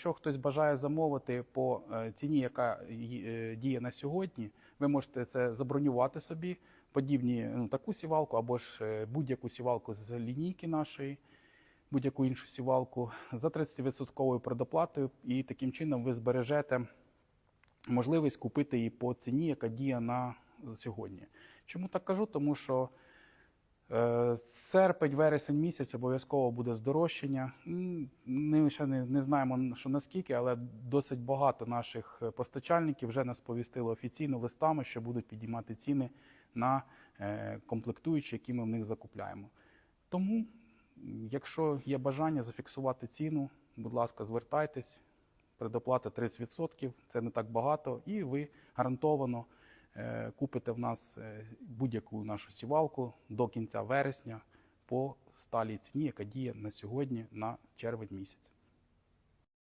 Якщо хтось бажає замовити по е, ціні, яка е, діє на сьогодні, ви можете це забронювати собі, подібні ну, таку сівалку або ж е, будь-яку сівалку з лінійки нашої, будь-яку іншу сівалку за 30% предоплатою, і таким чином ви збережете можливість купити її по ціні, яка діє на сьогодні. Чому так кажу? Тому що Серпень, вересень місяць обов'язково буде здорожчання. Ми ще не, не знаємо, що наскільки, але досить багато наших е, постачальників вже нас повістили офіційно листами, що будуть підіймати ціни на е, комплектуючі, які ми в них закупляємо. Тому, якщо є бажання зафіксувати ціну, будь ласка, звертайтесь. Предоплата 30%, це не так багато, і ви гарантовано е, купите в нас е, будь-яку нашу сівалку до кінця вересня по сталій ціні, яка діє на сьогодні на червень місяць.